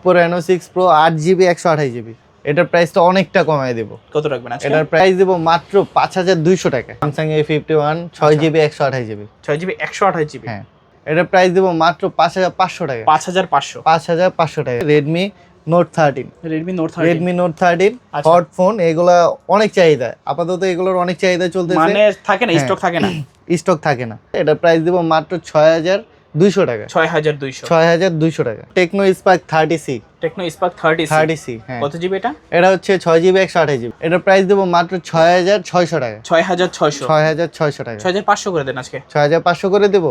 Oppo Reno 6 Pro আট GB একশো আঠাশ জিবি এটার প্রাইসটা অনেকটা কমায় দেবো। কত রাখবেন এটার প্রাইস দেবো মাত্র পাঁচ হাজার দুইশো টাকা স্যামসাং এ ফিফটি ওয়ান ছয় জিবি একশো আঠাশ জিবি ছয় জিবি একশো আঠাশ জিবি হ্যাঁ। এটার প্রাইস দেবো মাত্র পাঁচ হাজার পাঁচশো টাকা পাঁচ হাজার পাঁচশো? পাঁচ হাজার পাঁচশো টাকা Redmi note thirteen Redmi note Redmi note thirteen. Hot phone এগুলা অনেক চাহিদা। আপাতত এগুলোর অনেক চাহিদা চলতেছে। মানে থাকে না? হ্যাঁ। স্টক থাকে না? স্টক থাকে না। এটার প্রাইস দেবো মাত্র ছয় হাজার দুইশো টাকা। ছয় হাজার দুইশো। ছয় হাজার দুইশো টাকা। Tecno Spark thirty C Tecno Spark thirty thirty C কত জিবি এটা? এটা হচ্ছে ছয় জিবি একশো আঠাশ জিবি এটার প্রাইস দেবো মাত্র ছয় হাজার ছয়শো টাকা। ছয় হাজার ছয়শো। ছয় হাজার ছয়শো টাকা। ছয় হাজার পাঁচশো করে দেন আজকে। ছয় হাজার পাঁচশো করে দেবো?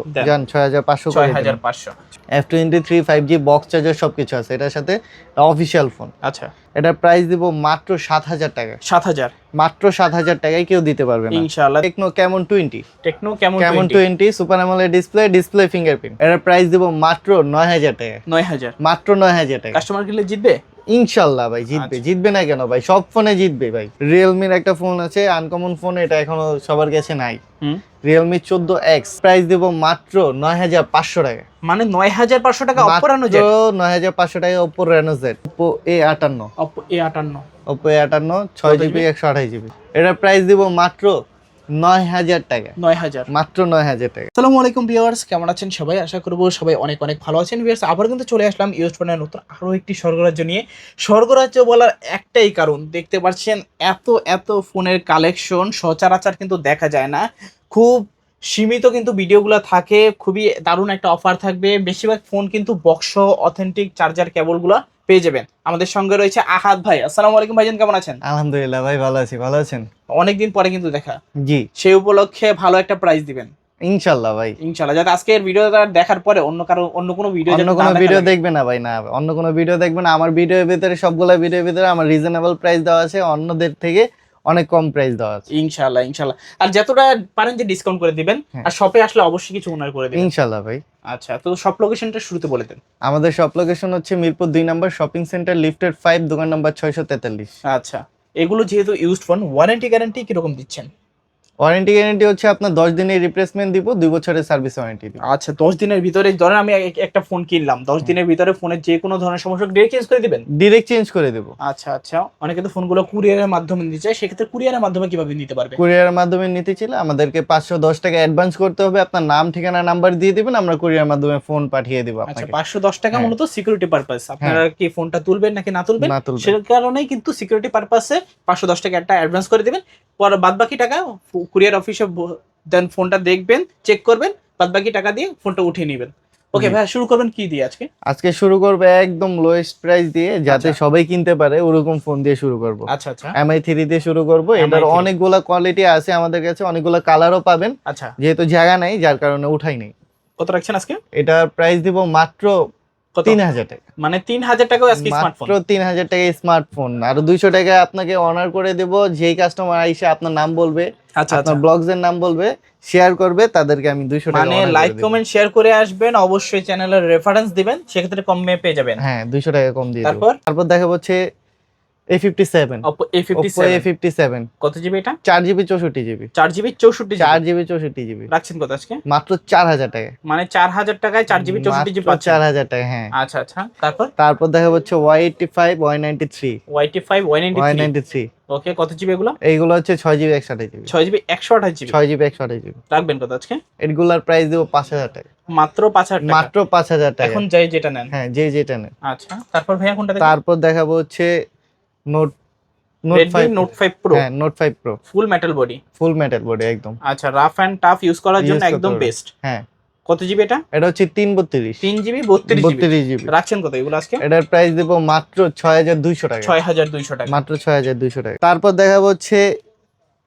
পাঁচশো ছয় করে হাজার পাঁচশো। F twenty three five G box charger সব কিছু আছে। এটার সাথে অফিসিয়াল ফোন আচ্ছা। এটার প্রাইস দেবো মাত্র সাত হাজার টাকা। সাত হাজার। মাত্র সাত হাজার টাকায় কেউ দিতে পারবে না। ইনশাআল্লাহ। টেকনো কেমন twenty Tecno Camon Camon 20? Twenty super AMOLED display display fingerprint এটার প্রাইস দেবো মাত্র নয় হাজার টাকা। নয় হাজার। মাত্র নয় হাজার টাকা। কাস্টমার কিনলে জিতবে? ইনশাল্লাহ ভাই জিতবে। আচ্ছা। জিতবে না কেন ভাই? সব ফোনে জিতবে ভাই। রিয়েলমির একটা ফোন আছে আনকমন ফোন এটা এখনও সবার কাছে নাই। রিয়েলমি চোদ্দ এক্স প্রাইস দেবো মাত্র নয় হাজার পাঁচশো টাকা। মানে নয় হাজার পাঁচশো টাকা নয় হাজার পাঁচশো টাকা Oppo Reno Z Oppo A আটান্ন। অপো এ আটান্ন। ওপো এ আটান্ন ছয় জিবি একশো আঠাশ জিবি এটার প্রাইস দিব মাত্র নয় হাজার টাকা। নয় হাজার। মাত্র নয় হাজার টাকা। আসসালামু আলাইকুম ভিউয়ার্স কেমন আছেন সবাই? আশা করব সবাই অনেক অনেক ভালো আছেন। ভিউয়ার্স আবার কিন্তু চলে আসলাম ইউজ ফোনের নতুন আরও একটি স্বর্গরাজ্য নিয়ে। স্বর্গরাজ্য বলার একটাই কারণ দেখতে পাচ্ছেন এত এত ফোনের কালেকশন সচরাচর কিন্তু দেখা যায় না। খুব সীমিত কিন্তু ভিডিওগুলো থাকে খুবই দারুণ একটা অফার থাকবে। বেশিরভাগ ফোন কিন্তু বক্স অথেন্টিক চার্জার কেবলগুলো পেয়ে যাবেন। আমাদের সঙ্গে রয়েছে আহাদ ভাই। আসসালামু আলাইকুম ভাইজান কেমন আছেন? আলহামদুলিল্লাহ ভাই ভালো আছি। ভালো আছেন? অনেকদিন পরে কিন্তু দেখা। জি। সেই উপলক্ষে ভালো একটা প্রাইজ দিবেন। ইনশাল্লাহ ভাই। ইনশাল্লাহ। যাতে আজকের ভিডিওটা দেখার পরে অন্য কারও অন্য কোনো ভিডিও অন্য কোনো ভিডিও দেখবে না ভাই না। অন্য কোনো ভিডিও দেখবে না। আমার ভিডিওর ভিতরে সবগুলো ভিডিওর ভিতরে আমার রিজনেবল প্রাইস দেওয়া আছে। অন্যদের থেকে অনেক কম প্রাইস দেওয়া আছে। ইনশাআল্লাহ ইনশাআল্লাহ। আর যতটা পারেন যে ডিসকাউন্ট করে দিবেন হ্যাঁ। আর শপে আসলে অবশ্যই কিছু ওনার করে দিবেন। ইনশাল্লাহ ভাই। আচ্ছা তো শপ লোকেশনটা শুরুতে বলে দেন। আমাদের শপ লোকেশন হচ্ছে মিরপুর দুই number shopping centre lifted five দোকান নাম্বার ছয়শো তেতাল্লিশ। আচ্ছা এগুলো যেহেতু ইউজড ফোন ওয়ারেন্টি গ্যারান্টি কীরকম দিচ্ছেন? ওয়ারেন্টি গ্যারান্টি হচ্ছে আপনার দশ দিনের রিপ্লেসমেন্ট দিব দুই বছরের সার্ভিস ওয়ারেন্টি দিব। আচ্ছা দশ দিনের ভিতরে ধরেন আমি এক- একটা ফোন কিনলাম দশ দিনের ভিতরে ফোনের যে কোনো ধরনের সমস্যা ডিরেক্ট চেঞ্জ করে দিবেন? ডিরেক্ট চেঞ্জ করে দেবো। আচ্ছা আচ্ছা অনেকে তো ফোনগুলো কুরিয়ারের মাধ্যমে নিতে চায় সেক্ষেত্রে কুরিয়ারের মাধ্যমে কীভাবে নিতে পারবে? কুরিয়ারের মাধ্যমে নিতে চাইলে আমাদেরকে পাঁচশো দশ টাকা অ্যাডভান্স করতে হবে আপনার নাম ঠিকানা নাম্বার দিয়ে দিবেন আমরা কুরিয়ার মাধ্যমে ফোন পাঠিয়ে দিব আচ্ছা আপনাকে। পাঁচশো দশ টাকা হ্যাঁ। মূলত সিকিউরিটি পারপাস আপনারা কি ফোনটা তুলবেন নাকি না তুলবেন? না তুলবেন। সে কারণেই কিন্তু সিকিউরিটি পারপাসে পাঁচশো দশ টাকা একটা অ্যাডভান্স করে দিবেন পর বাদ বাকি টাকা কুরিয়ার অফিসে দেন ফোনটা দেখবেন চেক করবেন বাদ বাকি টাকা দিয়ে ফোনটা উঠিয়ে নেবেন। ওকে ভাই শুরু করবেন কি দিয়ে আজকে? আজকে শুরু করবে একদম লোয়েস্ট প্রাইস দিয়ে যাতে আচ্ছা। সবাই কিনতে পারে ওরকম ফোন দিয়ে শুরু করব। আচ্ছা আচ্ছা। এমআই থ্রি দিয়ে শুরু করব। এটার MI3 অনেকগুলা কোয়ালিটি আছে আমাদের কাছে অনেকগুলা কালারও পাবেন। আচ্ছা। যেহেতু জায়গা নাই যার কারণে উঠাই নেই। কত রাখছেন আজকে? এটার প্রাইস দিব মাত্র তিন হাজার টাকা। মানে তিন হাজার টাকা আজকে স্মার্টফোন তিন হাজার টাকা স্মার্টফোন আর দুইশো টাকা আপনাকে অনার করে দেব যেই কাস্টমার আইসে আপনার নাম বলবে আচ্ছা আচ্ছা। আপনার ব্লগস এর নাম বলবে শেয়ার করবে তাদেরকে আমি দুইশো টাকা মানে লাইক কমেন্ট শেয়ার করে আসবেন অবশ্যই চ্যানেলের রেফারেন্স দিবেন সেক্ষেত্রে কমে পেয়ে যাবেন। হ্যাঁ দুইশো টাকা কম দিয়ে তারপর? তারপর দেখা হচ্ছে A fifty seven Oppo A57 Oppo A fifty seven কত জিবি এটা? চার জিবি চৌষট্টি জিবি জিবি জিবি জিবি চৌষট্টি জিবি রাখছেন কত আজকে? মাত্র টাকা মানে চার হাজার টাকায় চার জিবি পাচ্ছেন। টাকা হ্যাঁ। আচ্ছা আচ্ছা। তারপর? তারপর দেখা হচ্ছে ওকে কত জিবি এগুলো? এইগুলো হচ্ছে ছয় GB GB GB GB GB একশো আঠাশ জিবি রাখবেন কত আজকে? এগুলার প্রাইস দেবো পাঁচ হাজার টাকা মাত্র পাঁচ হাজার টাকা। মাত্র পাঁচ হাজার টাকা এখন যাই যেটা নেন। হ্যাঁ যে যেটা নেন। আচ্ছা তারপর ভাইয়া কোনটা তারপর দেখাবো হচ্ছে note note Redmi five note five pro হ্যাঁ note five pro full metal body full metal body একদম। আচ্ছা রাফ টাফ ইউজ করার জন্য একদম বেস্ট হ্যাঁ। কত জিবি এটা? এটা হচ্ছে তিন বত্রিশ। তিন জিবি বত্রিশ জিবি বত্রিশ জিবি রাখছেন কত এগুলো আজকে? এটার প্রাইস দেবো মাত্র ছয় হাজার দুইশো টাকা। ছয় হাজার দুইশো টাকা। মাত্র ছয় হাজার দুইশো টাকা। তারপর দেখাবো হচ্ছে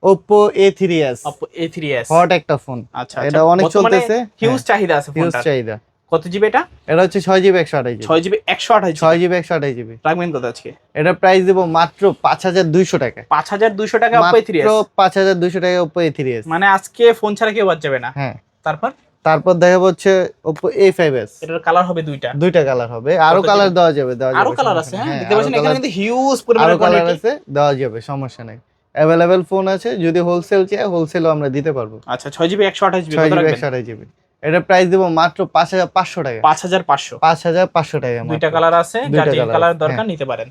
Oppo A three S Oppo A3s hot একটা ফোন আচ্ছা এটা অনেক চলতেছে। হিউজ চাহিদা আছে হিউজ চাহিদা। কত জিবি এটা? এটা হচ্ছে ছয় জিবি একশো আঠাশ ছয় জিবি একশো আঠাশ ছয় জিবি একশো আঠাশ জিবি। রাখবেন কত আজকে? এটা প্রাইস দেবো মাত্র পাঁচ হাজার দুইশো টাকা। পাঁচ হাজার দুইশো টাকা Oppo A3s মাত্র পাঁচ হাজার দুইশো টাকা ওপো থ্রি এস মানে আজকে ফোন ছাড়া কেউ বাদ যাবে না। হ্যাঁ। তারপর? তারপর দেখাবো হচ্ছে ওপো এ ফাইভ এস এটার কালার হবে দুইটা। দুইটা কালার হবে। আরও কালার দেওয়া যাবে দেওয়া যাবে আরও কালার আছে হ্যাঁ দেখতে পাচ্ছেন এখানে কিন্তু হিউজ পরিমাণে কালার আছে দেওয়া যাবে সমস্যা নেই। অ্যাভেলেবেল ফোন আছে যদি হোলসেল চাই হোলসেলও আমরা দিতে পারব। আচ্ছা ছয় জিবি একশো আঠাশ জিবি ছয় কত জিবি রাখবেন? একশো আঠাশ জিবি। এটা প্রাইস দিব মাত্র পাঁচ হাজার পাঁচশো টাকা। পাঁচ হাজার পাঁচশো। পাঁচ হাজার পাঁচশো টাকা দুইটা কালার আছে দুইটা যে কালার দরকার হ্যাঁ। নিতে পারেন।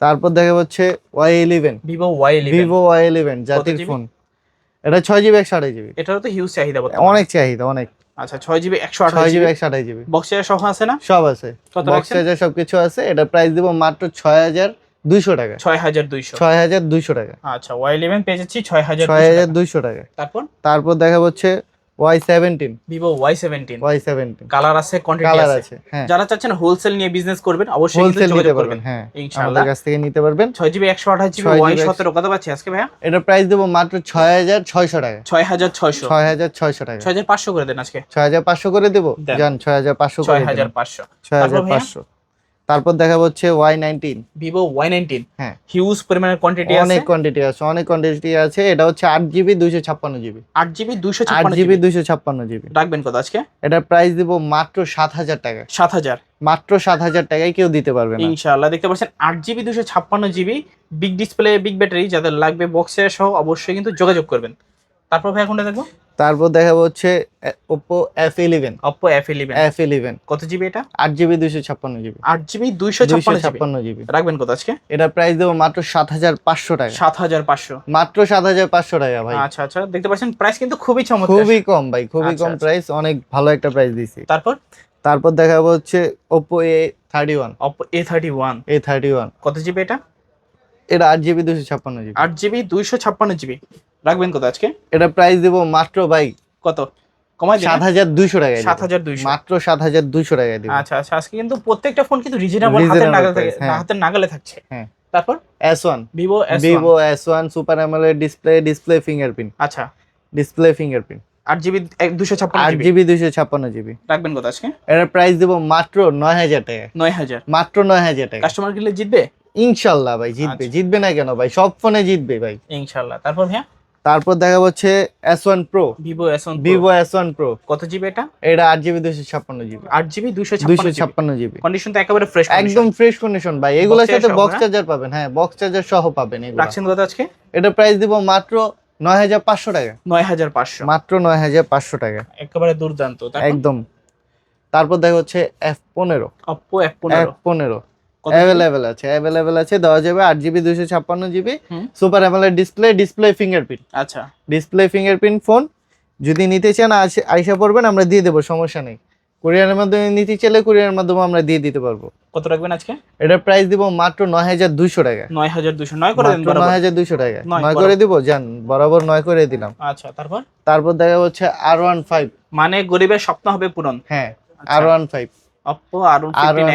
তারপর দেখা হচ্ছে Y eleven Vivo Y Vivo Y eleven জাতির ফোন এটা ছয় জিবি একশো আঠাশ জিবি এটারও তো হিউজ চাহিদা। অনেক চাহিদা অনেক। আচ্ছা ছয় জিবি একশো আঠাশ জিবি একশো আঠাশ জিবি বক্স সহ আছে না? সব আছে। বক্স চার্জার সবকিছু আছে। এটা প্রাইস দিব মাত্র ছয় হাজার দুইশো টাকা। ছয় হাজার দুইশো। ছয় হাজার দুইশো টাকা। আচ্ছা ওয়াই ইলেভেন পেয়ে যাচ্ছি ছয় হাজার ছয় হাজার দুইশো টাকা। তারপর? তারপর দেখা হচ্ছে Y seventeen Vivo Y seventeen Y seventeen colour আছে কোয়ান্টিটি আছে. হ্যাঁ। যারা চাচ্ছেন হোলসেল নিয়ে বিজনেস করবেন অবশ্যই হোলসেল নিতে পারবেন হ্যাঁ আমাদের কাছ থেকে নিতে পারবেন। ছয় জিবি একশো আঠাশ জিবি 6GB ওয়াই সতেরো কত পাচ্ছি আজকে ভাইয়া? এটা প্রাইস দেবো মাত্র ছয় হাজার ছয়শো টাকা। ছয় হাজার ছয়শো। ছয় হাজার ছয়শো টাকা। ছয় হাজার পাঁচশো করে দেন আজকে। ছয় হাজার পাঁচশো করে দেবো। যান ছয় হাজার পাঁচশো ছয় হাজার পাঁচশো। ছয় হাজার পাঁচশো। তারপর দেখা হচ্ছে Y nineteen Vivo Y nineteen হ্যাঁ। হিউজ পরিমাণের কোয়ান্টিটি আছে। অনেক কোয়ান্টিটি আছে অনেক কোয়ান্টিটি আছে। এটা হচ্ছে আট জিবি দুইশো ছাপ্পান্ন জিবি আট জিবি দুইশো আট জিবি দুইশো ছাপ্পান্ন জিবি রাখবেন কত আজকে? এটা প্রাইস দিব মাত্র সাত হাজার টাকা। সাত হাজার। মাত্র সাত হাজার টাকায় কেউ দিতে পারবে না। ইনশাআল্লাহ দেখতে পাচ্ছেন আট জিবি দুশো ছাপ্পান্ন GB big display big battery যাদের লাগবে বক্সের সহ অবশ্যই কিন্তু যোগাযোগ করবেন। তারপর ভাই কোনটা দেখব? তারপর দেখাবো হচ্ছে F eleven Oppo F eleven F eleven কত জিবি এটা? আট জিবি দুইশো ছাপ্পান্ন জিবি আট জিবি দুইশো দুইশো ছাপ্পান্ন জিবি রাখবেন কত আজকে? এটা প্রাইস দেবো মাত্র সাত হাজার পাঁচশো টাকা। সাত হাজার পাঁচশো। মাত্র সাত হাজার পাঁচশো টাকা ভাই। আচ্ছা আচ্ছা দেখতে পাচ্ছেন প্রাইস কিন্তু খুবই চমৎকার। খুবই কম ভাই খুবই আচ্ছা, কম আচ্ছা। প্রাইস অনেক ভালো একটা প্রাইস দিছি তারপর? তারপর দেখাবো হচ্ছে Oppo A thirty one A thirty one A thirty one কত জিবি এটা? এটা আট জিবি দুশো ছাপ্পান্ন জিবি আট জিবি দুইশো ছাপ্পান্ন জিবি রাখবেন কত আজকে? এটা প্রাইস দেবো মাত্র ভাই কত? কমাই সাত হাজার দুইশো টাকায় সাত হাজার দুইশো। মাত্র সাত হাজার দুইশো টাকায় দিব। আচ্ছা আচ্ছা আজকে কিন্তু প্রত্যেকটা ফোন কিন্তু রিজনেবল হাতের নাগালে price, হ্যাঁ। হাতের নাগালে থাকছে। হ্যাঁ। তারপর? S one Vivo S Vivo S one super AMOLED display display fingerprint আচ্ছা। ডিসপ্লে ফিঙ্গারপ্রিন্ট আট জিবি দুশো ছাপ্পান্ন আট জিবি জিবি দুইশো ছাপ্পান্ন জিবি রাখবেন কত আজকে? এটার প্রাইস দিব মাত্র নয় হাজার টাকা নয় হাজার। মাত্র নয় হাজার টাকা কাস্টমার কিনলে জিতবে? ইনশাল্লাহ ভাই জিতবে। আচ্ছা। জিতবে না কেন ভাই? সব ফোনে জিতবে ভাই। ইনশাল্লাহ। তারপর ভাইয়া? তারপর দেখা হচ্ছে S one pro Vivo S one Vivo S one pro কত জিবি এটা? এটা আট জিবি দুইশো ছাপ্পান্ন জিবি আট জিবি দুইশো দুইশো ছাপ্পান্ন জিবি কন্ডিশন তো একেবারে ফ্রেশ একদম ফ্রেশ কন্ডিশন ভাই। এগুলোর সাথে বক্স হ্যাঁ? চার্জার পাবেন। হ্যাঁ বক্স চার্জার সহ পাবেন এগুলো। রাখছেন কত আজকে? এটা প্রাইস দিব মাত্র নয় হাজার পাঁচশো টাকা। নয় হাজার পাঁচশো। মাত্র নয় হাজার পাঁচশো টাকা। একেবারে দুর্দান্ত। একদম। তারপর দেখা হচ্ছে এফ পনেরো। অপো এফ এফ পনেরো পনেরো। অ্যাভেলেবেল আছে অ্যাভেলেবেল আছে দেওয়া যাবে আট জিবি দুইশো ছাপ্পান্ন GB super AMOLED display display fingerprint আচ্ছা। ডিসপ্লে ফিঙ্গারপ্রিন্ট ফোন যদি নিতে চান আইসা পড়বেন আমরা দিয়ে দেবো সমস্যা নেই। কুরিয়ারের মাধ্যমে নিতে চাইলে কুরিয়ারের মাধ্যমে আমরা দিয়ে দিতে পারব। কত রাখবেন আজকে? এটার প্রাইস দিব মাত্র নয় হাজার দুইশো টাকা। নয় হাজার দুশো নয় করে দেন। নয় হাজার দুইশো টাকা। নয় করে দিব যান বরাবর নয় করে দিলাম। আচ্ছা তারপর? তারপর দেখা হচ্ছে আর ওয়ান ফাইভ মানে গরিবের স্বপ্ন হবে পূরণ। হ্যাঁ। R one five Oppo R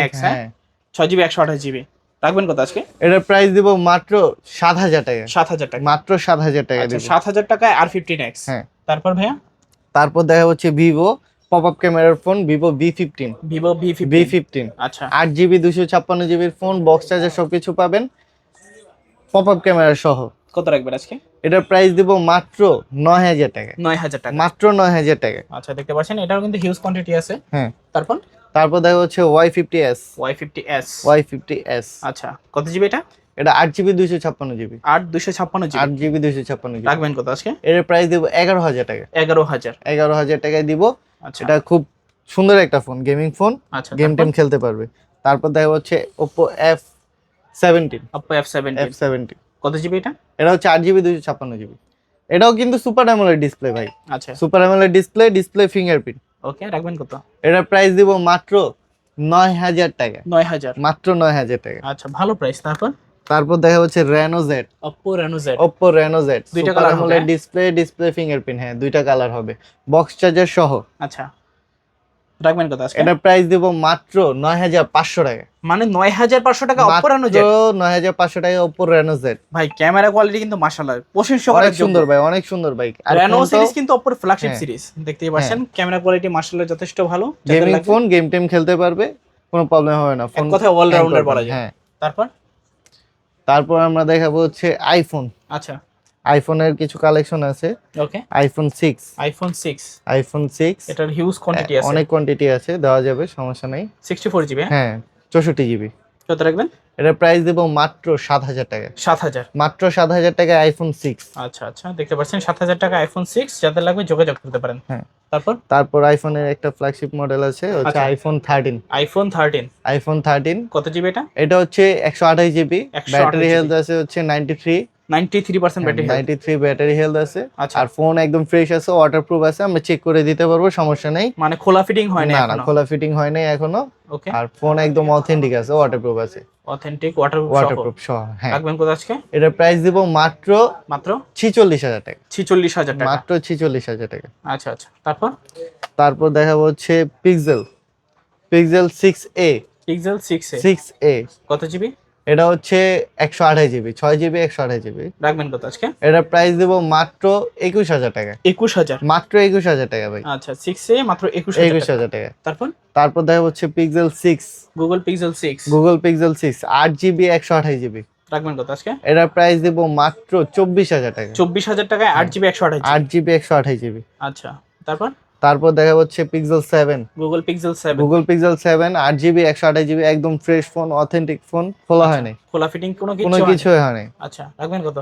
X হ্যাঁ? হ্যাঁ। ছয় জিবি একশো আঠাশ জিবি রাখবেন কত আজকে? এটার প্রাইস দিব মাত্র সাত হাজার টাকা। সাত হাজার টাকা। মাত্র সাত হাজার টাকা আচ্ছা সাত হাজার টাকায় আর ফিফটিন এক্স হ্যাঁ। তারপর ভাইয়া? তারপর দেখা হচ্ছে ভিভো পপ আপ ক্যামেরার phone Vivo B fifteen Vivo V B fifteen আচ্ছা। আট জিবি দুশো ছাপ্পান্ন জিবির ফোন বক্স চার্জার সবকিছু পাবেন। পপ আপ ক্যামেরা সহ। কত রাখবেন আজকে? এটার প্রাইস দিব মাত্র নয় হাজার টাকা। নয় হাজার টাকা। মাত্র নয় হাজার টাকা। আচ্ছা দেখতে পাচ্ছেন এটাও কিন্তু হিউজ কোয়ান্টিটি আছে। হ্যাঁ। তারপর? তারপর দেখা হচ্ছে Y fifty S Y fifty S Y fifty S আচ্ছা কত জিবি এটা? এটা আট জিবি দুইশো ছাপ্পান্ন জিবি আট দুশো ছাপ্পান্ন জিবি আট জিবি দুইশো ছাপ্পান্ন জিবি রাখবেন কত আজকে? এর প্রাইস দিব এগারো হাজার টাকা। এগারো হাজার। এগারো হাজার টাকায় দিব। আচ্ছা। এটা খুব সুন্দর একটা ফোন গেমিং ফোন আচ্ছা গেম টেম খেলতে পারবে। তারপর দেখা হচ্ছে Oppo F seventeen Oppo F seventeen F seventeen কত জিবি এটা? এটা হচ্ছে আট জিবি দুইশো ছাপ্পান্ন জিবি এটাও কিন্তু সুপার অ্যামোলেড ডিসপ্লে ভাই। আচ্ছা। Super AMOLED display display fingerprint okay রাখবেন কত? এটা প্রাইস দিব মাত্র নয় হাজার টাকা। নয় হাজার। মাত্র নয় হাজার টাকা। আচ্ছা ভালো প্রাইস তারপর? তারপর দেখা হচ্ছে Reno Z Oppo Reno Z Oppo Reno Z দুইটা কালার হবে? ডিসপ্লে ডিসপ্লে ফিঙ্গারপ্রিন্ট হ্যাঁ দুইটা কালার হবে। বক্স চার্জার সহ। আচ্ছা। রাখবেন আজকে। এটার প্রাইস দিব মাত্র নয় হাজার পাঁচশো টাকা। মানে নয় হাজার পাঁচশো টাকা অপো রেনো জেড নয় হাজার পাঁচশো টাকা ওপো রেনো জেড ভাই ক্যামেরা কোয়ালিটি কিন্তু মাশাআল্লাহ প্রশংসা অনেক করার সুন্দর ভাই অনেক সুন্দর বাইক আর রেনো সিরিজ কিন্তু অপোর ফ্ল্যাগশিপ। সিরিজ দেখতেই পাচ্ছেন। ক্যামেরা কোয়ালিটি মাশাআল্লাহ যথেষ্ট ভালো গেমিং ফোন গেম টেম খেলতে পারবে কোনো প্রবলেম হবে না ফোন কথায় all-rounder বলা যায়। হ্যাঁ। তারপর? তারপর আমরা দেখাবো হচ্ছে আইফোন আচ্ছা। আইফোনের কিছু কালেকশন আছে। Okay iPhone six iPhone six iPhone six এটার হিউজ কোয়ান্টিটি আছে। অনেক কোয়ান্টিটি আছে দেওয়া যাবে সমস্যা নাই। সিক্সটি ফোর জিবি হ্যাঁ চৌষট্টি জিবি কত রাখবেন? এটা প্রাইস দেবো মাত্র সাত হাজার টাকা। সাত হাজার। মাত্র সাত হাজার টাকায় আইফোন সিক্স আচ্ছা আচ্ছা দেখতে পাচ্ছেন সাত হাজার টাকা আইফোন সিক্স যাদের লাগবে যোগাযোগ করতে পারেন। হ্যাঁ। তারপর? তারপর আইফোনের একটা ফ্ল্যাগশিপ মডেল আছে হচ্ছে। IPhone thirteen iPhone thirteen iPhone thirteen কত জিবি এটা? এটা হচ্ছে একশো আঠাশ জিবি 128 ব্যাটারি হেলথ আছে হচ্ছে নাইনটি ব্যাটারি হেলথ আছে। আচ্ছা। আর ফোন একদম ফ্রেশ আছে ওয়াটারপ্রুফ আছে আমরা চেক করে দিতে পারব সমস্যা নেই। মানে খোলা ফিটিং হয় না না না খোলা ফিটিং হয় নাই এখনও। ওকে আর ফোন একদম অথেন্টিক আছে ওয়াটারপ্রুফ আছে। অথেন্টিক ওয়াটার ওয়াটারপ্রুফ সহ হ্যাঁ। রাখবেন কোথা আজকে? এটার প্রাইস দিব মাত্র মাত্র? ছিচল্লিশ হাজার টাকা। ছিচল্লিশ হাজার টাকা। মাত্র ছিচল্লিশ হাজার টাকা। আচ্ছা আচ্ছা। তারপর? তারপর দেখাবো হচ্ছে Pixel Pixel six A Pixel six A six A কত জিবি এটা হচ্ছে একশো আঠাশ জিবি ছয় জিবি একশো আঠাশ জিবি। রাখবেন কত আজকে? এটার প্রাইস দেবো মাত্র একুশ হাজার টাকা। একুশ হাজার? মাত্র একুশ হাজার টাকা ভাই। আচ্ছা সিক্স এ মাত্র একুশ একুশ হাজার টাকা। তারপর? তারপর দেখা হচ্ছে Pixel six Google Pixel six Google Pixel six আট জিবি একশো আঠাশ জিবি। রাখবেন কত আজকে? এটার প্রাইস দেবো মাত্র চব্বিশ হাজার টাকা। চব্বিশ হাজার টাকায় আট জিবি একশো আঠাশ আট জিবি একশো আঠাশ জিবি। আচ্ছা তারপর? তারপর দেখা যাচ্ছে Pixel seven Google Pixel seven Google Pixel seven আট জিবি একদম ফ্রেশ ফোন অথেন্টিক ফোন খোলা হয়নি খোলা ফিটিং কোনো কিছু কোনো কিছু হয়নি আচ্ছা রাখবেন কত?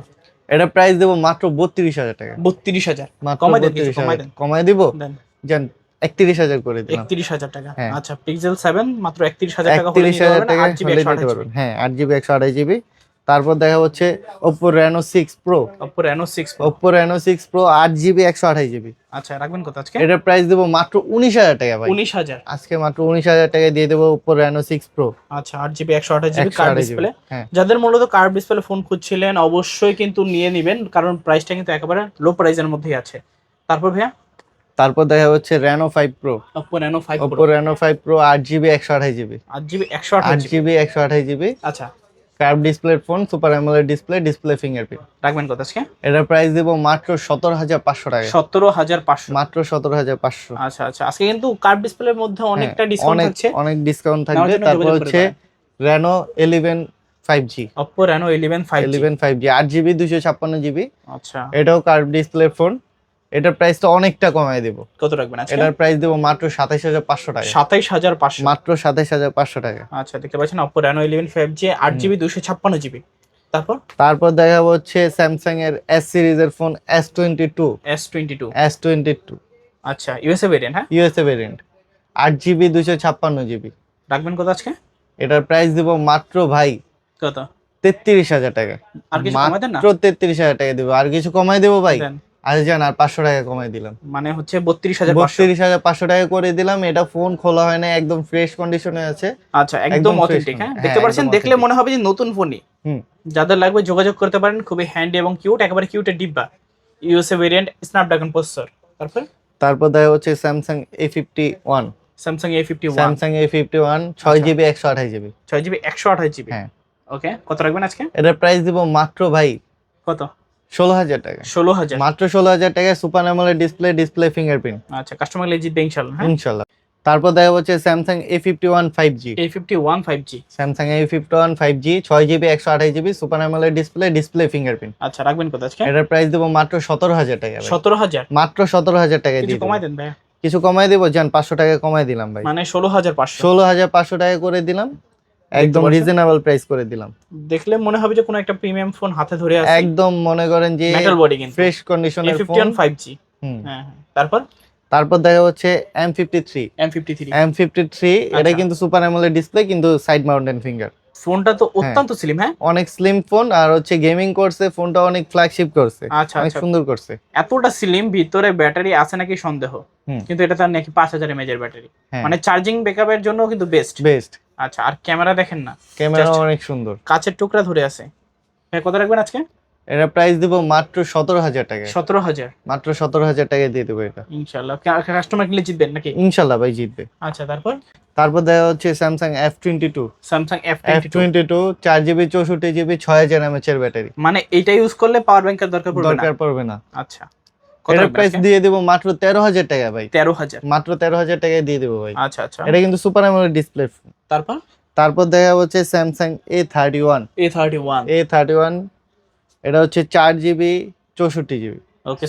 এটা প্রাইস দেবো মাত্র বত্রিশ হাজার টাকা। বত্রিশ হাজার। মাত্র কমাই দেন কমাই দেন। কমাই দিব? দেন। জান একত্রিশ হাজার করে দিলাম। একত্রিশ হাজার টাকা। হ্যাঁ। আচ্ছা পিক্সেল সেভেন মাত্র একত্রিশ হাজার টাকা হলে একত্রিশ নিতে হাজার পারবেন, টাকা আট জিবি হলে হ্যাঁ আট জিবি একশো আঠাশ জিবি তারপর দেখা হচ্ছে six pro Oppo Reno six Oppo Reno six pro আট জিবি একশো আঠাশ জিবি আচ্ছা রাখবেন কত আজকে? এটার প্রাইস দেবো মাত্র উনিশ হাজার টাকা ভাই। উনিশ হাজার। আজকে মাত্র উনিশ হাজার টাকা দিয়ে দেবো ওপো রেনো সিক্স প্রো আচ্ছা আট জিবি একশো আঠাশ জিবি একশো কার্ড আঠাশ জিবি ডিসপ্লে যাদের মূলত কার্ড ডিসপ্লে ফোন খুঁজছিলেন অবশ্যই কিন্তু নিয়ে নেবেন কারণ প্রাইসটা কিন্তু একেবারে লো প্রাইসের মধ্যেই আছে। তারপর ভাইয়া? তারপর দেখা হচ্ছে রেনো ফাইভ প্রো আট জিবি একশো আঠাশ জিবি আট জিবি একশো আট জিবি জিবি একশো আঠাশ জিবি আচ্ছা। Curve display phone super AMOLED display display fingerprint রাখবেন কত আজকে? এটার প্রাইস দেবো মাত্র সতেরো হাজার পাঁচশো টাকা। সতেরো হাজার পাঁচশো। মাত্র সতেরো হাজার পাঁচশো। আচ্ছা আচ্ছা। আজকে কিন্তু কার্ড ডিসপ্লের মধ্যে অনেকটা ডিসকাউন্ট অনেক থাকছে। অনেক ডিসকাউন্ট থাকবে। তারপর হচ্ছে Reno eleven five G Oppo Reno eleven five eleven five G আট জিবি দুশো ছাপ্পান্ন জিবি আচ্ছা। এটাও কার্ভ ডিসপ্লে ফোন এটার প্রাইসটা অনেকটা কমায় দেবো। কত রাখবেন আজকে? এটার প্রাইস দেবো মাত্র সাতাইশ হাজার পাঁচশো টাকা। সাতাইশ হাজার পাঁচশো। মাত্র সাতাইশ হাজার পাঁচশো টাকা। আচ্ছা দেখতে পাচ্ছেন জি আট জিবি দুশো ছাপ্পান্ন জিবি তারপর? তারপর দেখা হচ্ছে স্যামসাং এর এস সিরিজের phone S twenty two S twenty two S twenty two আচ্ছা ইউএসএ ভেরিয়েন্ট হ্যাঁ? ইউএসএ ভেরিয়েন্ট আট জিবি দুশো ছাপ্পান্ন জিবি রাখবেন কত আজকে? এটার প্রাইস দিব মাত্র ভাই কত? তেত্রিশ হাজার টাকা। আর কিছু দেন না? মাত্র তেত্রিশ হাজার টাকা দেবো। আর কিছু কমাই দেবো ভাই? দেন। যান আর পাঁচশো টাকা কমাই দিলাম। মানে হচ্ছে বত্রিশ হাজার বত্রিশ হাজার পাঁচশো টাকা করে দিলাম এটা ফোন খোলা হয় না একদম ফ্রেশ কন্ডিশনে আছে। আচ্ছা একদম অথেন্টিক হ্যাঁ? হ্যাঁ, দেখতে পাচ্ছেন দেখলে মনে হবে যে নতুন ফোনই হুম। যাদের লাগবে যোগাযোগ করতে পারেন খুবই হ্যান্ডি এবং কিউট একেবারে কিউটের ডিব্বা। ইউএসএ ভেরিয়েন্ট স্ন্যাপড্রাগন প্রসেসর তারপর? তারপর দেখা হচ্ছে Samsung A fifty one Samsung A fifty one Samsung A fifty one ছয় আচ্ছা। জিবি একশো আঠাশ জিবি ছয় জিবি একশো আঠাশ জিবি হ্যাঁ। ওকে কত রাখবেন আজকে? এটার প্রাইস দিব মাত্র ভাই কত? ষোলো হাজার টাকা। ষোলো হাজার। মাত্র ষোলো হাজার টাকায় super AMOLED display display fingerprint আচ্ছা কাস্টমার জিতবে ইনশাল্লাহ হ্যাঁ? ইনশাল্লাহ তারপর দেখা হচ্ছে Samsung A fifty one five G A fifty one five G Samsung A fifty one five G ছয় জিবি একশো আঠাশ GB super AMOLED display display fingerprint আচ্ছা রাখবেন কত আজকে? এটার প্রাইস দেবো মাত্র সতেরো হাজার টাকা সতেরো হাজার? মাত্র সতেরো হাজার টাকা দিয়ে কমাই দেবো। দেন ভাই কিছু কমাই দেবো যান পাঁচশো টাকা কমাই দিলাম ভাই। মানে ষোলো হাজার পাঁচশো। ষোলো হাজার পাঁচশো টাকা করে দিলাম। একদম রিজনেবল প্রাইস করে দিলাম। দেখলে মনে হবে যে কোনো একটা প্রিমিয়াম ফোন হাতে ধরে আছে। একদম মনে করেন যে মেটাল বডি কিন্তু। ফ্রেশ কন্ডিশনের ফোন ওয়ান ফাইভ জি হ্যাঁ হ্যাঁ। তারপর? তারপর দেখা হচ্ছে M fifty three M fifty three M fifty three এটা আচ্ছা। কিন্তু সুপার অ্যামোলেড ডিসপ্লে কিন্তু সাইড মাউন্টেন ফিঙ্গার ফোনটা তো অত্যন্ত স্লিম হ্যাঁ? অনেক স্লিম ফোন আর হচ্ছে গেমিং করছে ফোনটা অনেক ফ্ল্যাগশিপ করছে। আচ্ছা অনেক আচ্ছা। সুন্দর করছে। এতটা স্লিম ভিতরে ব্যাটারি আছে নাকি সন্দেহ। কিন্তু এটা তার নাকি পাঁচ হাজার এমএজ এর ব্যাটারি হ্যাঁ। মানে চার্জিং ব্যাকআপের জন্য কিন্তু বেস্ট বেস্ট আচ্ছা আর ক্যামেরা দেখেন না। ক্যামেরা অনেক সুন্দর। কাচের টুকরা ধরে আছে। কত রাখবেন আজকে? এটা প্রাইস দিব মাত্র সতেরো হাজার টাকা। সতেরো হাজার। মাত্র সতেরো হাজার টাকা দিয়ে দেবো এটা। ইনশাল্লাহ। কাস্টমার কিনলে জিতবেন নাকি? ইনশাল্লাহ ভাই জিতবে। আচ্ছা তারপর? তারপর দেখা হচ্ছে Samsung F twenty two Samsung F F twenty two চার জিবি চৌষট্টি জিবি ছয় হাজার এমএচ এর ব্যাটারি। মানে এটা ইউজ করলে পাওয়ার ব্যাংকের দরকার পড়বে না? দরকার পড়বে না। আচ্ছা। এটার প্রাইস দিয়ে দিব মাত্র তেরো হাজার টাকা ভাই। তেরো হাজার? মাত্র তেরো হাজার টাকায় দিয়ে দেবো ভাই। আচ্ছা আচ্ছা। এটা কিন্তু সুপার অ্যামোলেড ডিসপ্লে তারপর? তারপর দেখা হচ্ছে Samsung A thirty one A thirty one A thirty one এটা হচ্ছে চার জিবি চৌষট্টি GB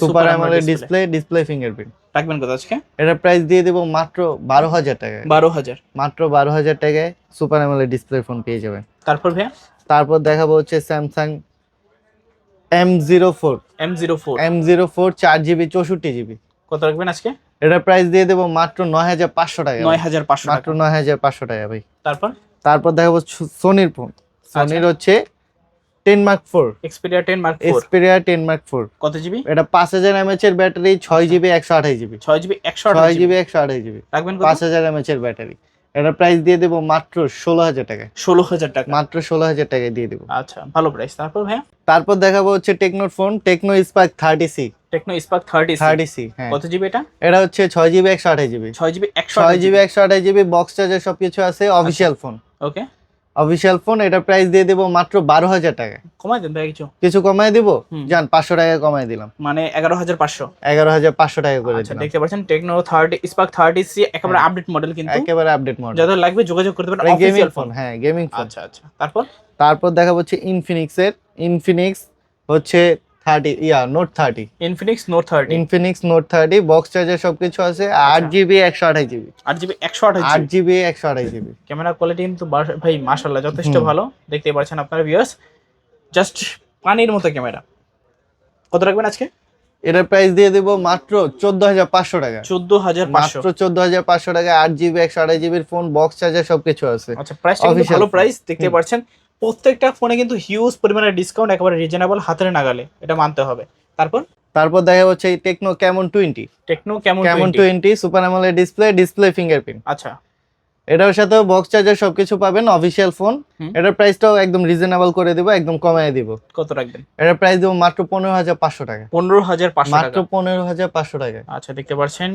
super AMOLED display display fingerprint রাখবেন কত আজকে? এটা প্রাইস দিয়ে দেবো মাত্র বারো হাজার টাকায়। বারো হাজার। মাত্র বারো হাজার টাকায় সুপার অ্যামোলেড ডিসপ্লে ফোন পেয়ে যাবেন। তারপর ভাইয়া? তারপর দেখাবো হচ্ছে Samsung M zero four M zero four M zero four চার জিবি চৌষট্টি জিবি। কত রাখবেন আজকে? এটা প্রাইস দিয়ে দেবো মাত্র নয় হাজার পাঁচশো টাকা নয় হাজার পাঁচশো মাত্র নয় হাজার পাঁচশো টাকা ভাই। তারপর? তারপর দেখাবো সোনির ফোন সোনির হচ্ছে ten mark four Xperia ten mark Xperia ten mark four কত জিবি? এটা পাঁচ হাজার এমএচ এর ব্যাটারি ছয় জিবি একশো আঠাশ জিবি। ছয় জিবি একশো আঠাশ জিবি। একশো আঠাশ জিবি। রাখবেন কত? পাঁচ হাজার এমএচ এর ব্যাটারি এটা প্রাইস দিয়ে দেবো মাত্র ষোলো হাজার টাকায়। ষোলো হাজার টাকা। মাত্র ষোলো হাজার টাকায় দিয়ে দেবো। আচ্ছা ভালো প্রাইস তারপর ভাই তারপর দেখাবো হচ্ছে টেকনোর phone Tecno Spark thirty C Tecno Spark thirty thirty C কত জিবি এটা? এটা হচ্ছে ছয় জিবি একশো আঠাশ জিবি ছয় জিবি একশো ছয় জিবি একশো আঠাশ জিবি বক্স চার্জার সবকিছু আছে official phone okay official phone এটা প্রাইস দিয়ে দেবো মাত্র বারো হাজার টাকা। কমাই দেন ভাই কিছু? কিছু কমাই দিব? জান যান পাঁচশো টাকা কমাই দিলাম। মানে এগারো হাজার পাঁচশো। এগারো হাজার পাঁচশো টাকা করে আচ্ছা দিলাম। দেখতে পাচ্ছেন Tecno thirty Spark thirty C একেবারে হ্যাঁ। আপডেট মডেল কিন্তু। একেবারে আপডেট মডেল যাদের লাগবে যোগাযোগ করতে পারেন গেমিং ফোন ফোন হ্যাঁ গেমিং ফোন আচ্ছা আচ্ছা। তারপর? তারপর দেখা হচ্ছে ইনফিনিক্সের ইনফিনিক্স হচ্ছে thirty yeah note thirty Infinix note thirty Infinix note thirty box charger সবকিছু আছে আট আচ্ছা। জিবি একশো আঠাশ জিবি আট জিবি একশো আঠাশ আট জিবি একশো আঠাশ জিবি ক্যামেরা কোয়ালিটি কিন্তু ভাই মাশাল্লাহ যথেষ্ট ভালো। দেখতে পাচ্ছেন আপনার ভিউয়ার্স জাস্ট পানির মতো ক্যামেরা কত রাখবেন আজকে? এটার প্রাইস দিয়ে দেবো মাত্র চোদ্দ হাজার পাঁচশো টাকা। চোদ্দ হাজার মাত্র চোদ্দ হাজার পাঁচশো টাকা আট জিবি একশো আঠাশ জিবির ফোন বক্স চার্জার সবকিছু আছে। আচ্ছা প্রাইসটা কিন্তু ভালো প্রাইস দেখতে। পাচ্ছেন। প্রত্যেকটা ফোনে কিন্তু হিউজ পরিমাণে ডিসকাউন্ট একেবারে রিজনেবল হাতের নাগালে এটা মানতে হবে। তারপর? তারপর দেখা যাচ্ছে এই Tecno Camon twenty Tecno Camon 20? Twenty super AMOLED display display fingerprint আচ্ছা। এটার সাথে বক্স চার্জার সবকিছু পাবেন অফিসিয়াল ফোন। এটার প্রাইসটাও একদম রিজনেবল করে দিব একদম কমায় দিব। কত রাখবেন? এটার প্রাইস দেবো মাত্র পনেরো হাজার পাঁচশো টাকা। পনেরো হাজার পাঁচশো মাত্র পনেরো হাজার পাঁচশো টাকা। আচ্ছা দেখতে পাচ্ছেন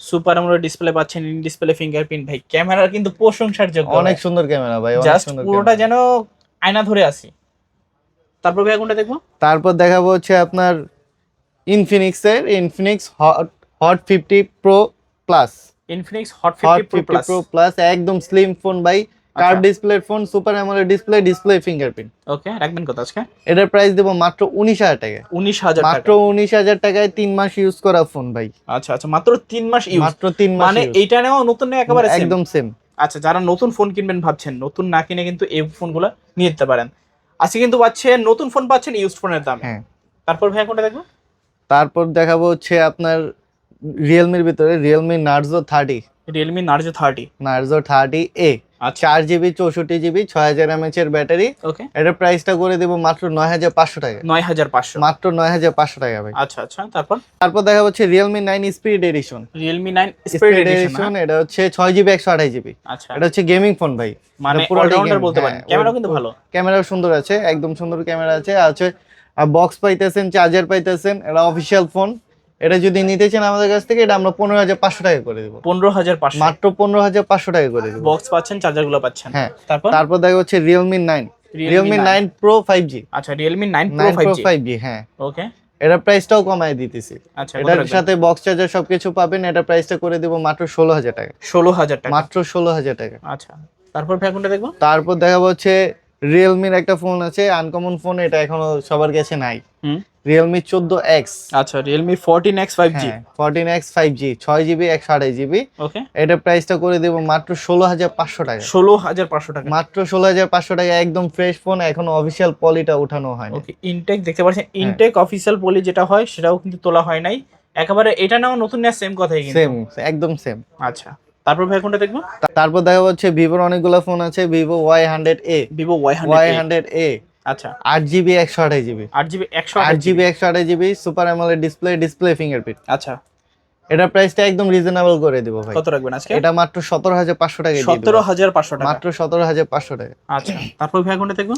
সুপার আমোলেড ডিসপ্লে পাচ্ছেন ইন ডিসপ্লে ফিঙ্গারপ্রিন্ট ভাই ক্যামেরার কিন্তু প্রশংসার যোগ্য অনেক সুন্দর ক্যামেরা ভাই অনেক জাস্ট সুন্দর পুরোটা যেন আয়না ধরে আসি তারপর ভাই কোনটা দেখব? তারপর দেখাবো হচ্ছে আপনার ইনফিনিক্স এর Infinix hot hot fifty pro plus Infinix hot fifty pro plus একদম স্লিম ফোন ভাই। Curve. Display phone super AMOLED display display fingerprint okay রাখবেন কত আজকে। এটার প্রাইস দেবো মাত্র উনিশ হাজার টাকা উনিশ হাজার মাত্র টাকা উনিশ হাজার টাকায় তিন মাস ইউজ করা ফোন ভাই। আচ্ছা আচ্ছা মাত্র তিন মাস ইউজ মাত্র তিন মাস মানে। এইটা নেওয়া নতুন নেওয়া একেবারে একদম সেম আচ্ছা যারা নতুন ফোন কিনবেন ভাবছেন নতুন না কিনে কিন্তু এই ফোনগুলো নিয়ে নিতে পারেন। আজকে কিন্তু পাচ্ছেন নতুন ফোন পাচ্ছেন ইউজ ফোনের দাম। হ্যাঁ। তারপর ভাই কোনটা দেখব? তারপর দেখাবো হচ্ছে আপনার রিয়েলমির ভিতরে Realme Narzo thirty Realme Narzo thirty Narzo thirty A চার জিবি চৌষট্টি জিবি ছয় হাজার এমএচ এর ব্যাটারি। এটার প্রাইসটা করে দেবো মাত্র নয় হাজার পাঁচশো টাকা। নয় হাজার পাঁচশো। মাত্র নয় হাজার পাঁচশো টাকা ভাই। আচ্ছা আচ্ছা। তারপর? তারপর দেখা হচ্ছে Realme nine speed edition Realme nine speed edition এটা হচ্ছে ছয় জিবি একশো আঠাশ জিবি আচ্ছা। এটা হচ্ছে গেমিং ফোন ভাই। মানে gaming, বলতে পারেন। ক্যামেরাও ওই- কিন্তু ভালো। ক্যামেরা সুন্দর আছে একদম সুন্দর ক্যামেরা আছে। আর বক্স পাইতেছেন চার্জার পাইতেছেন এটা অফিসিয়াল ফোন এটা যদি নিতে চান আমাদের কাছ থেকে এটা আমরা পনেরো হাজার পাঁচশো টাকা করে দেবো। পনেরো হাজার পাঁচশো। মাত্র পনেরো হাজার পাঁচশো টাকা করে দেবো। বক্স পাচ্ছেন চার্জারগুলো পাচ্ছেন। হ্যাঁ তারপর? তারপর দেখা হচ্ছে Realme nine Realme nine pro five G আচ্ছা Realme nine pro nine five pro G five G হ্যাঁ। ওকে এটার প্রাইসটাও কমায় দিতেছি। আচ্ছা এটার সাথে বক্স চার্জার সবকিছু পাবেন এটা প্রাইসটা করে দেবো মাত্র ষোলো হাজার টাকা। ষোলো হাজার টাকা। মাত্র ষোলো হাজার টাকা। আচ্ছা তারপর ভাই কোনটা দেখব? তারপর দেখাবো হচ্ছে রিয়েলমির একটা ফোন আছে আনকমন ফোন এটা এখনও সবার কাছে নাই। হুম। রিয়েলমি চোদ্দ এক্স আচ্ছা Realme fourteen X five G fourteen X five G ছয় জিবি একশো আঠাশ জিবি ওকে এটার প্রাইসটা করে দেবো মাত্র ষোলো হাজার পাঁচশো টাকা। ষোলো হাজার পাঁচশো টাকা। মাত্র ষোলো হাজার পাঁচশো টাকা একদম ফ্রেশ ফোন এখনও অফিসিয়াল পলিটা উঠানো হয় ওকে ইনটেক দেখতে পাচ্ছেন। ইনটেক অফিসিয়াল পলি যেটা হয় সেটাও কিন্তু তোলা হয় নাই। একেবারে এটা নাও নতুন নেওয়া সেম কথাই কিন্তু। সেম একদম সেম আচ্ছা তারপর ভাই কোনটা দেখব? তারপর দেখা হচ্ছে ভিভোর অনেকগুলো ফোন আছে Vivo Y hundred A Vivo Y hundred A আচ্ছা। আট জিবি একশো আঠাশ জিবি আট জিবি একশো আট জিবি একশো আঠাশ GB super AMOLED display display fingerprint আচ্ছা। এটার প্রাইসটা একদম রিজনেবল করে দেবো ভাই। কত রাখবেন আজকে? এটা মাত্র সতেরো হাজার পাঁচশো টাকা সতেরো হাজার পাঁচশো টাকা। মাত্র সতেরো হাজার পাঁচশো টাকা। আচ্ছা। তারপর ভাই কোনটা দেখব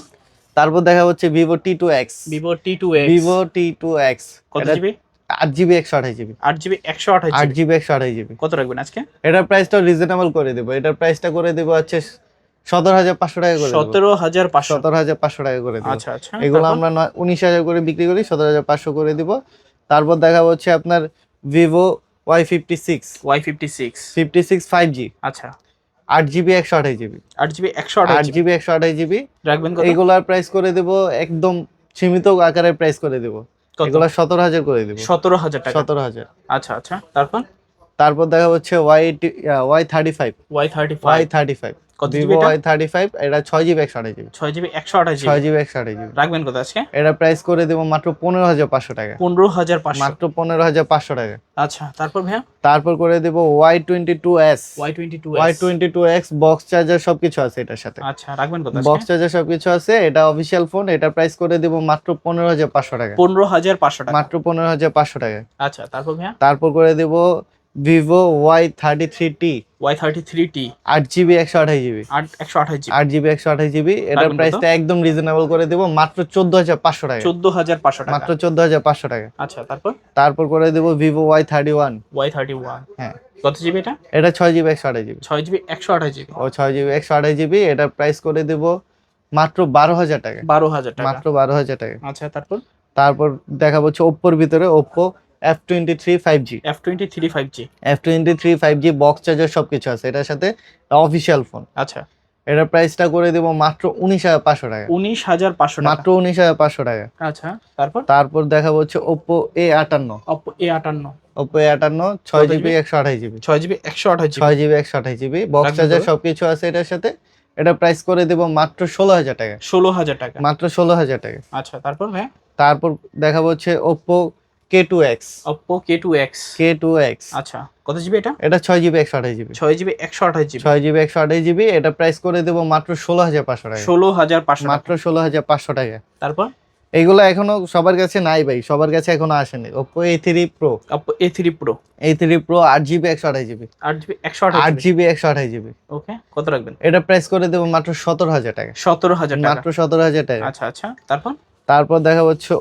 তারপর দেখা হচ্ছে Vivo T two X Vivo T two Vivo T two X কত জিবি আট জিবি একশো আঠাশ জিবি আট জিবি একশো আঠাশ আট জিবি একশো আঠাশ জিবি কত রাখবেন আজকে? এটার প্রাইসটা রিজনেবল করে দেবো। এটার প্রাইসটা করে দেবো হচ্ছে সতেরো হাজার পাঁচশো টাকা করে সতেরো হাজার পাঁচশো। সতেরো হাজার পাঁচশো টাকা করে আচ্ছা আচ্ছা। এগুলো আমরা উনিশ হাজার করে বিক্রি করি সতেরো হাজার পাঁচশো করে দিব। তারপর দেখা হচ্ছে আপনার Vivo Y fifty six. Y fifty six. Fifty six five G. আচ্ছা। আট জিবি একশো আঠাশ জিবি। আট জিবি একশো আট জিবি। একশো আঠাশ জিবি। রাখবেন কত? এইগুলার প্রাইস করে দেবো একদম সীমিত আকারের প্রাইস করে দেবো? এগুলো সতেরো হাজার করে দিব। সতেরো হাজার টাকা। সতেরো হাজার। আচ্ছা আচ্ছা। তারপর? তারপর দেখা হচ্ছে Y Y thirty five. Y thirty Y five thirty five. কত জিবি এটা? ওয়াই থার্টি ফাইভ এটা GB GB GB GB GB GB রাখবেন কত আজকে? এটা প্রাইস করে দেবো মাত্র পনেরো হাজার পাঁচশো টাকা। পনেরো হাজার পাঁচশো। মাত্র পনেরো হাজার পাঁচশো টাকা। আচ্ছা তারপর ভাইয়া? তারপর করে দেবো বক্স চার্জার সবকিছু আছে এটার সাথে। আচ্ছা রাখবেন কত বক্স চার্জার সবকিছু আছে এটা অফিসিয়াল ফোন এটা প্রাইস করে দেবো মাত্র পনেরো হাজার পাঁচশো টাকা। পনেরো হাজার পাঁচশো টাকা। মাত্র পনেরো হাজার পাঁচশো টাকা। আচ্ছা তারপর ভাইয়া? তারপর করে দেবো Vivo Y thirty three T Y thirty three T আট জিবি একশো আঠাশ জিবি একশো আঠাশ জিবি আট জিবি একশো আঠাশ জিবি এটার? প্রাইসটা একদম রিজনেবল করে দেবো। মাত্র চোদ্দ হাজার পাঁচশো টাকা। চোদ্দ হাজার পাঁচশো টাকা। মাত্র চোদ্দ হাজার পাঁচশো টাকা। আচ্ছা তারপর? তারপর করে দেবো Vivo Y thirty one Y thirty one হ্যাঁ। কত জিবি এটা? এটা ছয় জিবি একশো আঠাশ জিবি ছয় জিবি একশো আঠাশ জিবি ও ছয় জিবি একশো আঠাশ জিবি এটার প্রাইস করে দেবো মাত্র বারো হাজার টাকা। বারো হাজার টাকা। মাত্র বারো হাজার টাকা। আচ্ছা তারপর? তারপর দেখা হচ্ছে ওপ্পোর ভিতরে Oppo F twenty three five G F twenty three five G F twenty three five G box charger সব কিছু আছে। এটার সাথে অফিসিয়াল ফোন আচ্ছা। এটার প্রাইসটা করে দেব মাত্র উনিশ হাজার পাঁচশো টাকা। উনিশ হাজার পাঁচশো মাত্র উনিশ হাজার পাঁচশো টাকা। আচ্ছা তারপর? তারপর দেখা হচ্ছে ওপো এ আটান্ন ওপো এ আটান্ন ওপো এ ছয় জিবি একশো আঠাশ জিবি ছয় জিবি একশো আঠাশ ছয় জিবি একশো আঠাশ জিবি বক্স চার্জার সবকিছু আছে এটার সাথে। এটা প্রাইস করে দেব মাত্র ষোলো হাজার টাকা। ষোলো হাজার টাকা। মাত্র ষোলো হাজার টাকা। আচ্ছা তারপর হ্যাঁ তারপর দেখা হচ্ছে Oppo K2X Oppo K2X K2X আচ্ছা কত জিবি এটা? এটা 6 GB 128 GB 6 GB 128 GB 6 GB 128 GB এটা প্রাইস করে দেব মাত্র 16500 টাকা। 16500 মাত্র 16500 টাকা। তারপর? এইগুলো এখনও সবার কাছে নাই ভাই সবার কাছে এখনও আসেনি। Oppo A3 Pro Oppo A3 Pro A3 Pro 8GB 128GB 8GB 128GB GB okay কত রাখবেন? এটা প্রাইস করে দেব মাত্র 17000 টাকা। 17000 টাকা। মাত্র 17000 টাকা। আচ্ছা আচ্ছা তারপর? তারপর দেখা হচ্ছে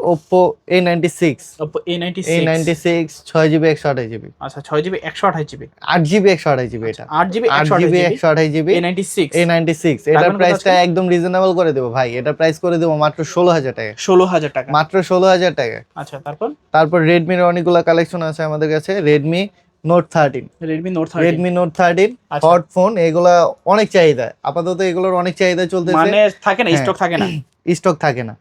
নাইনটি সিক্স ছয় জিবি একশো আঠাশ জিবি আচ্ছা ছয় জিবি একশো আঠাশ জিবি আট জিবি একশো আঠাশ জিবি এটা। আট জিবি আট একশো আঠাশ জিবি জিবি একশো আঠাশ GB A ninety six A ninety six এটার রাখবেন কত প্রাইসটা? একদম রিজনেবল করে দেবো ভাই। এটা প্রাইস করে দেবো মাত্র ষোলো হাজার টাকা। ষোলো হাজার টাকা। মাত্র ষোলো হাজার টাকা। আচ্ছা তারপর? তারপর রেডমির অনেকগুলো কালেকশন আছে আমাদের কাছে। Redmi Note thirteen Redmi Note Redmi Note thirteen. Hot phone এগুলা অনেক চাহিদা। আপাতত এগুলোর অনেক চাহিদা চলতেছে। মানে থাকে না হ্যাঁ। স্টক থাকে না? স্টক থাকে না।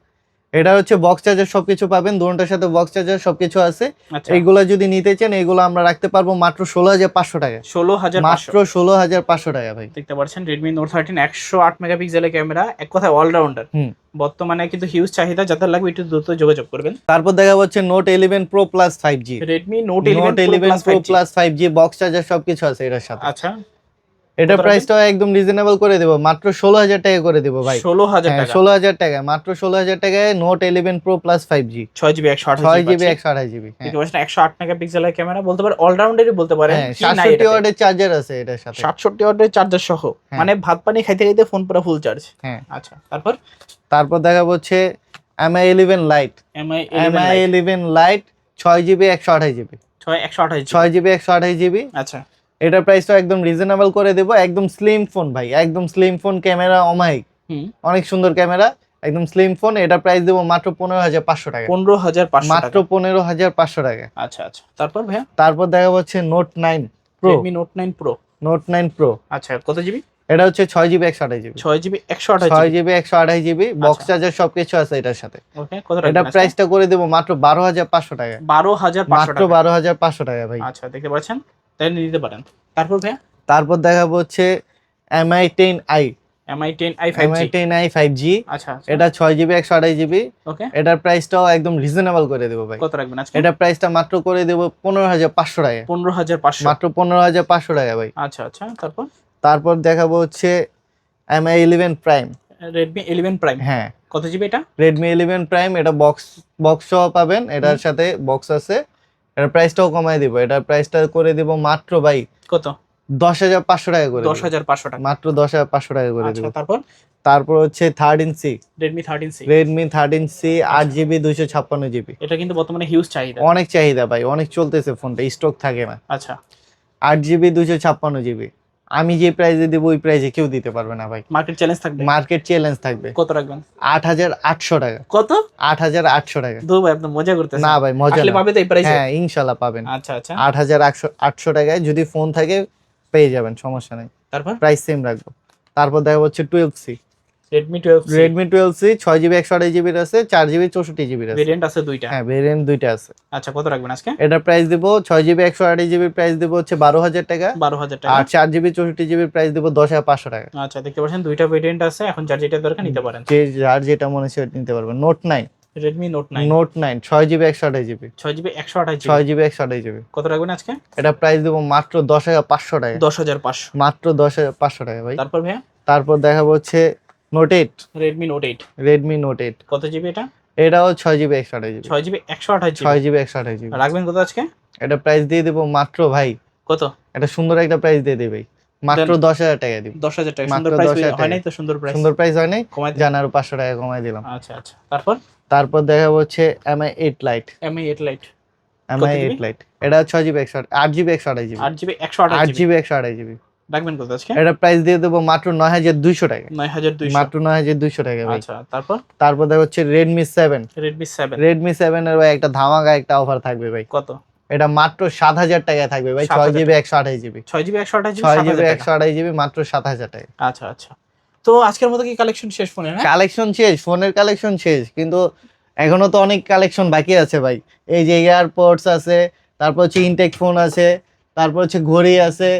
এটা হচ্ছে বক্স চার্জার সবকিছু পাবেন দুটার সাথে বক্স চার্জার সবকিছু আছে। আচ্ছা। এইগুলা যদি নিতে চান এগুলো আমরা রাখতে পারব মাত্র ষোলো হাজার পাঁচশো টাকা। ষোলো হাজার মাত্র ষোলো হাজার পাঁচশো টাকা ভাই। দেখতে পাচ্ছেন রেডমি নোট থার্টিন একশো আট মেগাপিক্সেলের ক্যামেরা এক কথায় অলরাউন্ডার বর্তমানে কিন্তু হিউজ চাহিদা যাদের লাগবে একটু দ্রুত যোগাযোগ করবেন। তারপর দেখা হচ্ছে Note eleven pro plus five G Redmi Note eleven pro plus five G box charger সবকিছু আছে এটার সাথে। আচ্ছা। এটা কত প্রাইসটাও একদম রিজনেবল করে দেবো। মাত্র ষোলো হাজার টাকা করে দেবো ভাই। ষোলো হাজার হ্যাঁ টাকা? ষোলো হাজার টাকা মাত্র ষোলো হাজার টাকায় Note eleven pro plus five G ছয় জিবি একশো আঠাশ ছয় জিবি একশো আঠাশ জিবি পাচ্ছেন একশো আট মেগাপিক্সেলের ক্যামেরা বলতে পারে অলরাউন্ডারই বলতে পারে হ্যাঁ সাতষট্টি ওয়ার্ডের চার্জার আছে এটার সাথে। সাতষট্টি ওয়াটের চার্জার সহ? হ্যাঁ। মানে ভাত পানি খাইতে খাইতে ফোন পুরো ফুল চার্জ হ্যাঁ। আচ্ছা তারপর? তারপর দেখা হচ্ছে Mi eleven lite Mi eleven lite ছয় জিবি একশো আঠাশ জিবি ছয় একশো আঠাশ ছয় জিবি একশো আঠাশ জিবি আচ্ছা। এটার প্রাইসটা একদম রিজনেবল করে দেবো। একদম স্লিম ফোন ভাই একদম স্লিম ফোন ক্যামেরা অমাইক হুম। অনেক সুন্দর ক্যামেরা একদম স্লিম ফোন এটা প্রাইস দেবো মাত্র পনেরো হাজার পাঁচশো টাকা। পনেরো হাজার মাত্র পনেরো হাজার পাঁচশো টাকা। আচ্ছা আচ্ছা। তারপর ভাইয়া? তারপর দেখা হচ্ছে Note nine pro Note nine pro Note nine pro আচ্ছা কত জিবি এটা হচ্ছে ছয় জিবি একশো আঠাশ জিবি ছয় জিবি একশো আঠাশ ছয় জিবি একশো আঠাশ জিবি বক্স। চার্জার সবকিছু আছে এটার সাথে। ওকে কত এটা? প্রাইসটা করে দেবো মাত্র বারো হাজার পাঁচশো টাকা। বারো হাজার মাত্র বারো হাজার পাঁচশো টাকা ভাই। আচ্ছা দেখতে পাচ্ছেন? তাই নিতে পারেন। তারপর ভাইয়া? তারপর দেখাবো হচ্ছে Mi ten i Mi ten i five Mi ten i five G আচ্ছা এটা ছয় জিবি একশো আঠাশ জিবি ওকে। এটার প্রাইসটাও একদম রিজনেবল করে দেবো ভাই। কত রাখবেন আজকে? এটা প্রাইসটা মাত্র করে দেবো পনেরো হাজার পাঁচশো টাকা পনেরো হাজার পাঁচশো। মাত্র পনেরো হাজার পাঁচশো টাকা ভাই। আচ্ছা আচ্ছা। তারপর? তারপর দেখাবো হচ্ছে Mi eleven prime Redmi eleven prime হ্যাঁ। কত জিবি এটা? রেডমি ইলেভেন প্রাইম এটা বক্স বক্স সহ পাবেন। এটার সাথে বক্স আছে। এটার প্রাইসটাও কমায় দিব। এটা প্রাইসটা করে দিব মাত্র ভাই কত? দশ হাজার পাঁচশো টাকা করে দশ। হাজার পাঁচশো টাকা। মাত্র দশ হাজার পাঁচশো টাকা করে আচ্ছা দিব। তারপর? তারপর হচ্ছে third C Redmi thirteen C Redmi thirteen C আট জিবি দুইশো ছাপ্পান্ন জিবি এটা কিন্তু বর্তমানে হিউজ চাহিদা। অনেক চাহিদা ভাই অনেক চলতেছে ফোনটা স্টক থাকে না। আচ্ছা। আট জিবি দুইশো ছাপ্পান্ন জিবি আমি যে প্রাইসে দেব ওই প্রাইজে কেউ দিতে পারবে না ভাই। মার্কেট চ্যালেঞ্জ থাকবে? মার্কেট চ্যালেঞ্জ থাকবে। কত রাখবেন? আট হাজার আটশো টাকা। কত? আট হাজার আটশো টাকা। দু ভাই আপনি মজা করতে না ভাই মজা পাবে তো এই প্রাইসে হ্যাঁ ইনশাল্লাহ পাবেন। আচ্ছা আচ্ছা। আট হাজার আটশো আটশো টাকায় যদি ফোন থাকে পেয়ে যাবেন সমস্যা নাই। তারপর? প্রাইস সেম রাখব। তারপর দেখা হচ্ছে twelve C Redmi twelve Redmi twelve C ছয় জিবি একশো আঠাশ জিবির আছে জিবি আছে। ভেরিয়েন্ট আছে দুইটা? হ্যাঁ ভেরিয়েন্ট দুইটা আছে। আচ্ছা কত রাখবেন আজকে? এটার প্রাইস দিব জিবি একশো আঠাশ জিবির প্রাইস দিব হচ্ছে বারো হাজার টাকা। বারো হাজার টাকা। আর চার জিবি চৌষট্টি জিবির প্রাইস দিব টাকা। আচ্ছা দেখতে পাচ্ছেন দুইটা ভেরিয়েন্ট আছে এখন যার যেটা দরকার নিতে পারেন। যে যার যেটা মনে নিতে পারবেন Note GB GB GB GB GB GB কত রাখবেন আজকে? এটা প্রাইস দিব মাত্র দশ হাজার পাঁচশো টাকা। দশ হাজার পাঁচশো। মাত্র দশ হাজার পাঁচশো টাকা ভাই। তারপর তারপর দেখাবো হচ্ছে Note eight Redmi Note eight Redmi Note eight কত জিবি এটা? এটাও ছয় জিবি একশো আঠাশ জিবি ছয় জিবি একশো আঠাশ ছয় জিবি একশো আঠাশ জিবি রাখবেন কত আজকে? এটা প্রাইস দিয়ে দেবো মাত্র ভাই। কত? এটা সুন্দর একটা প্রাইস দিয়ে দেবে। মাত্র দশ হাজার টাকা দিব। দশ হাজার টাকা। মাত্র 10,000 হয় টাকা। তো সুন্দর প্রাইস সুন্দর প্রাইস হয় নাই। দেন। পাঁচশো টাকা কমাই দিলাম। আচ্ছা আচ্ছা। তারপর? তারপর দেখাবো হচ্ছে Mi eight lite Mi eight lite Mi? Eight lite এটা ছয় জিবি একশো আট জিবি একশো আঠাশ জিবি আট জিবি একশো আট জিবি একশো আঠাশ জিবি রাখবেন কত আজকে? এটা প্রাইস দিয়ে দেবো মাত্র নয় হাজার দুইশো টাকা। নয় হাজার দুইশো। মাত্র নয় হাজার দুইশো টাকা ভাই। আচ্ছা তারপর? তারপর দেখা হচ্ছে Redmi seven Redmi seven Redmi seven এর ভাই একটা ধামাকা একটা অফার থাকবে ভাই। কত? এটা মাত্র সাত হাজার টাকায় থাকবে ভাই 7,000 ছয় জিবি একশো আঠাশ জিবি ছয় জিবি একশো আঠাশ ছয় জিবি একশো আঠাশ জিবি মাত্র সাত হাজার টাকা আচ্ছা আচ্ছা। তো আজকের মতো কি কালেকশন শেষ ফোনের কালেকশন শেষ ফোনের কালেকশন শেষ কিন্তু এখনও তো অনেক কালেকশন বাকি আছে ভাই। এই যে এয়ারপোর্টস আছে তারপর হচ্ছে ইনটেক ফোন আছে তারপর হচ্ছে ঘড়ি আছে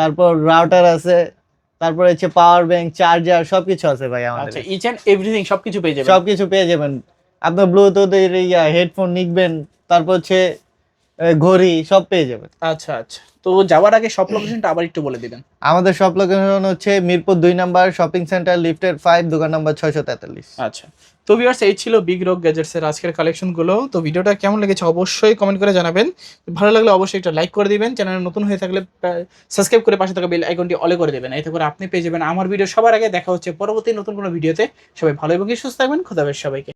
তারপর রাউটার আছে তারপর হচ্ছে পাওয়ার ব্যাংক চার্জার সবকিছু আছে ভাই আমাদের আচ্ছা ইচ এন্ড এভরিথিং সবকিছু পেয়ে যাবেন। সবকিছু পেয়ে যাবেন। আপনার ব্লুটুথ ইয়া হেডফোন নিকবেন তারপর হচ্ছে ঘড়ি সব পেয়ে যাবেন। আচ্ছা আচ্ছা। তো যাওয়ার আগে সব লোকেশনটা আবার একটু বলে দিবেন। আমাদের সব লোকেশন হচ্ছে মিরপুর দুই number shopping centre lifted five দোকান নাম্বার ছয়শো তেতাল্লিশ। আচ্ছা। তো ভিউয়ার্স এই ছিল বিগ রক গ্যাজেটস এর আজকের কালেকশনগুলো। তো ভিডিওটা কেমন লেগেছে অবশ্যই কমেন্ট করে জানাবেন। ভালো লাগলে অবশ্যই একটা লাইক করে দিবেন। চ্যানেল নতুন হয়ে থাকলে সাবস্ক্রাইব করে পাশে থাকা বেল আইকনটি অলে করে দেবেন। এতে করে আপনি পেয়ে যাবেন আমার ভিডিও সবার আগে। দেখা হচ্ছে পরবর্তী নতুন কোনো ভিডিওতে সবাই ভালো এবং সুস্থ থাকবেন। খোদাবেশ সবাইকে।